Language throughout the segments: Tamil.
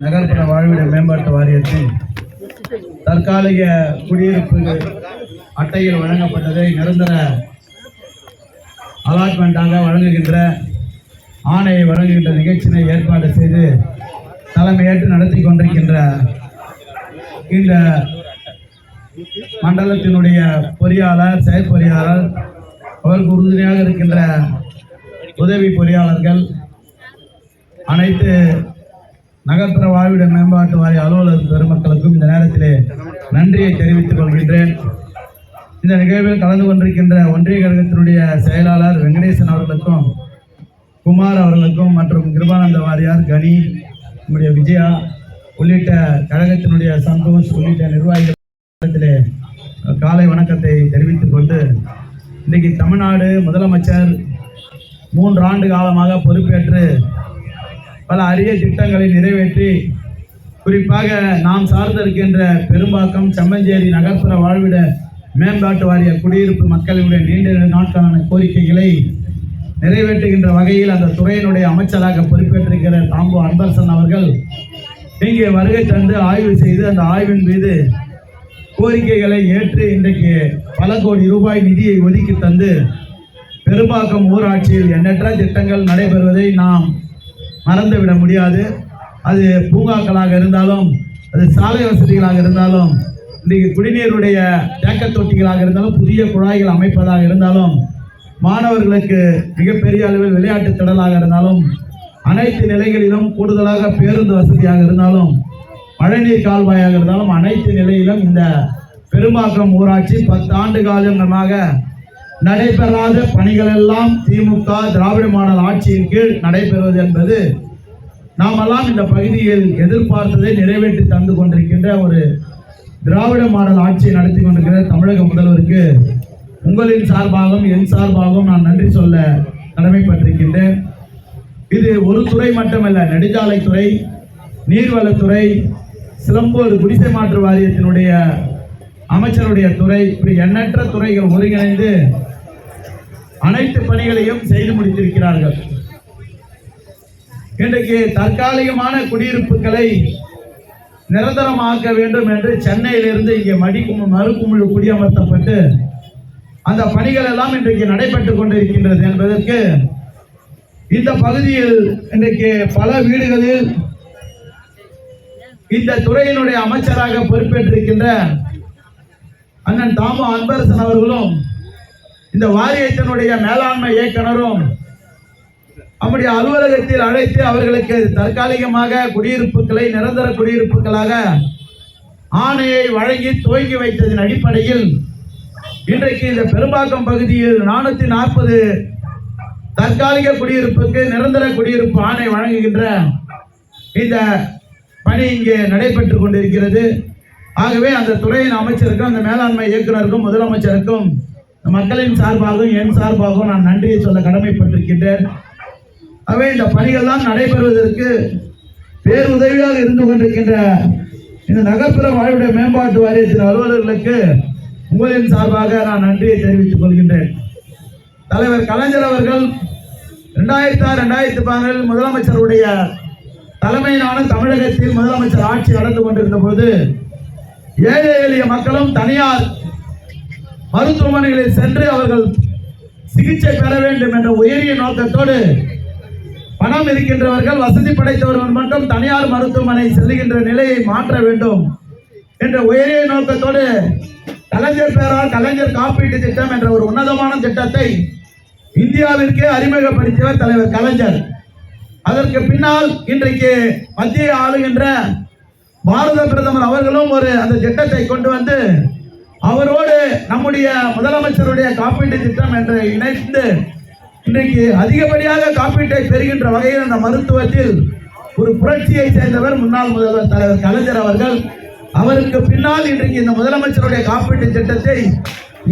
நகர்ப்புற வாழ்விட மேம்பாட்டு வாரியத்தின் தற்காலிக குடியிருப்பு அட்டைகள் வழங்கப்பட்டதை நிரந்தர அலாட்மெண்ட்டாக வழங்குகின்ற ஆணையை வழங்குகின்ற நிகழ்ச்சியினை ஏற்பாடு செய்து தலைமையேற்று நடத்தி கொண்டிருக்கின்ற இந்த மண்டலத்தினுடைய பொறியாளர் செயற்பொறியாளர் அவருக்கு உறுதுணையாக இருக்கின்ற உதவி பொறியாளர்கள் அனைத்து நகர்ப்புற வாழ்விட மேம்பாட்டு வாரிய அலுவலர் பெருமக்களுக்கும் இந்த நேரத்திலே நன்றியை தெரிவித்துக் கொள்கின்றேன். இந்த நிகழ்வில் கலந்து கொண்டிருக்கின்ற ஒன்றிய கழகத்தினுடைய செயலாளர் வெங்கடேசன் அவர்களுக்கும் குமார் அவர்களுக்கும் மற்றும் கிருபானந்த வாரியார் கனி நம்முடைய விஜயா உள்ளிட்ட கழகத்தினுடைய சந்தோஷ் உள்ளிட்ட நிர்வாகிகளிடத்திலே காலை வணக்கத்தை தெரிவித்துக் கொண்டு இன்றைக்கு தமிழ்நாடு முதலமைச்சர் மூன்று ஆண்டு காலமாக பொறுப்பேற்று பல அரிய திட்டங்களை நிறைவேற்றி குறிப்பாக நாம் சார்ந்திருக்கின்ற பெரும்பாக்கம் செம்மஞ்சேரி நகர்ப்புற வாழ்விட மேம்பாட்டு வாரிய குடியிருப்பு மக்களுடைய நீண்ட நாட்களான கோரிக்கைகளை நிறைவேற்றுகின்ற வகையில் அந்த துறையினுடைய அமைச்சராக பொறுப்பேற்றிருக்கிற தாம்பு அன்பரசன் அவர்கள் இங்கே வருகை தந்து ஆய்வு செய்து அந்த ஆய்வின் மீது கோரிக்கைகளை ஏற்று இன்றைக்கு பல கோடி ரூபாய் நிதியை ஒதுக்கி தந்து பெரும்பாக்கம் ஊராட்சியில் எண்ணற்ற திட்டங்கள் நடைபெறுவதை நாம் மறந்துவிட முடியாது. அது பூங்காக்களாக இருந்தாலும் அது சாலை வசதிகளாக இருந்தாலும் இன்றைக்கு குடிநீருடைய தேக்க தொட்டிகளாக இருந்தாலும் புதிய குழாய்கள் அமைப்பதாக இருந்தாலும் மாணவர்களுக்கு மிகப்பெரிய அளவில் விளையாட்டு திடலாக இருந்தாலும் அனைத்து நிலைகளிலும் கூடுதலாக பேருந்து வசதியாக இருந்தாலும் மழைநீர் கால்வாயாக இருந்தாலும் அனைத்து நிலையிலும் இந்த பெரும்பாக்கம் ஊராட்சி பத்து ஆண்டு காலமாக நடைபெறாத பணிகள் எல்லாம் திமுக திராவிட மாடல் ஆட்சியின் கீழ் நடைபெறுவது என்பது நாமெல்லாம் இந்த பகுதியில் எதிர்பார்த்ததை நிறைவேற்றி தந்து கொண்டிருக்கின்ற ஒரு திராவிட மாடல் ஆட்சியை நடத்தி கொண்டிருக்கிற தமிழக முதல்வருக்கு உங்களின் சார்பாகவும் என் சார்பாகவும் நான் நன்றி சொல்ல கடமைப்பட்டிருக்கின்றேன். இது ஒரு துறை மட்டுமல்ல நெடுஞ்சாலைத்துறை நீர்வளத்துறை சிலம்பூர் குடிசை மாற்று வாரியத்தினுடைய அமைச்சருடைய துறை. இப்படி எண்ணற்ற துறைகள் ஒருங்கிணைந்து அனைத்து பணிகளையும் செய்து முடித்திருக்கிறார்கள். இன்றைக்கு தற்காலிகமான குடியிருப்புகளை நிரந்தரமாக்க வேண்டும் என்று சென்னையிலிருந்து இங்கே மடிக்கும் மறுக்குமிழ் குடியமர்த்தப்பட்டு அந்த பணிகள் எல்லாம் இன்றைக்கு நடைபெற்றுக் கொண்டிருக்கின்றது என்பதற்கு இந்த பகுதியில் இன்றைக்கு பல வீடுகளில் இந்த துறையினுடைய அமைச்சராக பொறுப்பேற்றிருக்கின்ற அண்ணன் தாமு அன்பரசன் அவர்களும் இந்த வாரியத்தினுடைய மேலாண்மை இயக்குனரும் நம்முடைய அலுவலகத்தில் அழைத்து அவர்களுக்கு தற்காலிகமாக குடியிருப்புகளை நிரந்தர குடியிருப்புகளாக ஆணையை வழங்கி துவங்கி வைத்ததன் அடிப்படையில் இன்றைக்கு இந்த பெரும்பாக்கம் பகுதியில் நானூத்தி நாற்பது தற்காலிக குடியிருப்புக்கு நிரந்தர குடியிருப்பு ஆணை வழங்குகின்ற இந்த பணி இங்கே நடைபெற்று கொண்டிருக்கிறது. ஆகவே அந்த துறையின் அமைச்சருக்கும் அந்த மேலாண்மை இயக்குனருக்கும் முதலமைச்சருக்கும் மக்களின் சார்பாகவும் என் சார்பாகவும் நான் நன்றியை சொல்ல கடமைப்பட்டிருக்கின்றேன். ஆகவே இந்த பணிகள்லாம் நடைபெறுவதற்கு பேருதவியாக இருந்து கொண்டிருக்கின்ற இந்த நகர்ப்புற வாழ்விட மேம்பாட்டு வாரியத்தின் அலுவலர்களுக்கு உங்களின் சார்பாக நான் நன்றியை தெரிவித்துக் கொள்கின்றேன். தலைவர் கலைஞர் அவர்கள் ரெண்டாயிரத்தி ஆறு ரெண்டாயிரத்தி பதினேழு முதலமைச்சருடைய தலைமையிலான தமிழகத்தில் முதலமைச்சர் ஆட்சி நடந்து கொண்டிருந்த போது ஏழை எளிய மக்களும் தனியார் மருத்துவமனைகளில் சென்று அவர்கள் சிகிச்சை பெற வேண்டும் என்ற உயரிய நோக்கத்தோடு பணம் இருக்கின்றவர்கள் வசதி படைத்தவர்கள் மட்டும் தனியார் மருத்துவமனை செல்லுகின்ற நிலையை மாற்ற வேண்டும் என்ற உயரிய நோக்கத்தோடு கலைஞர் பெயரால் கலைஞர் காப்பீட்டு திட்டம் என்ற ஒரு உன்னதமான திட்டத்தை இந்தியாவிற்கே அறிமுகப்படுத்தியவர் தலைவர் கலைஞர். அதற்கு பின்னால் இன்றைக்கு மத்திய ஆளுகின்ற பாரத பிரதமர் அவர்களும் ஒரு அந்த திட்டத்தை கொண்டு வந்து அவரோடு நம்முடைய முதலமைச்சருடைய காப்பீட்டு திட்டம் என்று இணைந்து இன்றைக்கு அதிகப்படியாக காப்பீட்டை பெறுகின்ற வகையில் அந்த மருத்துவத்தில் ஒரு புரட்சியை சேர்ந்தவர் முன்னாள் முதல்வர் தலைவர் கலைஞர் அவர்கள். அவருக்கு பின்னால் இன்றைக்கு இந்த முதலமைச்சருடைய காப்பீட்டு திட்டத்தை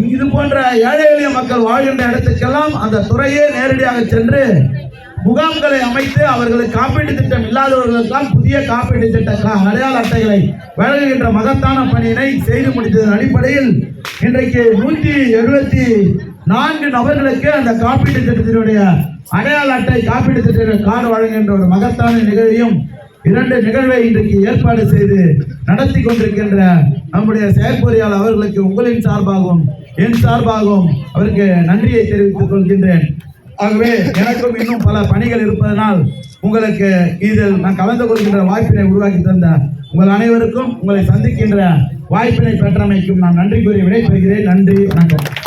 இது போன்ற ஏழை எளிய மக்கள் வாழ்கின்ற இடத்துக்கெல்லாம் அந்த துறையே நேரடியாக சென்று முகாம்களை அமைத்து அவர்களுக்கு காப்பீட்டு திட்டம் இல்லாதவர்களுக்கெல்லாம் புதிய காப்பீட்டு திட்ட அடையாள அட்டைகளை வழங்குகின்ற மகத்தான பணியினை செய்து முடித்ததன் அடிப்படையில் இன்றைக்கு நூற்றி எழுபத்தி நான்கு நபர்களுக்கு அந்த காப்பீட்டு திட்டத்தினுடைய அடையாள அட்டை காப்பீட்டு திட்ட கார்டு வழங்குகின்ற ஒரு மகத்தான நிகழ்வையும் இரண்டு நிகழ்வை இன்றைக்கு ஏற்பாடு செய்து நடத்தி கொண்டிருக்கின்ற நம்முடைய செயற்பொறியாளர் அவர்களுக்கு உங்களின் சார்பாகவும் என் சார்பாகவும் அவருக்கு நன்றியை தெரிவித்துக் கொள்கின்றேன். ஆகவே எனக்கும் இன்னும் பல பணிகள் இருப்பதனால் உங்களுக்கு இதில் நான் கலந்து கொள்கின்ற வாய்ப்பினை உருவாக்கி தந்த உங்கள் அனைவருக்கும் உங்களை சந்திக்கின்ற வாய்ப்பினை பெற்றமைக்கும் நான் நன்றி கூறி விடைபெறுகிறேன். நன்றி வணக்கம்.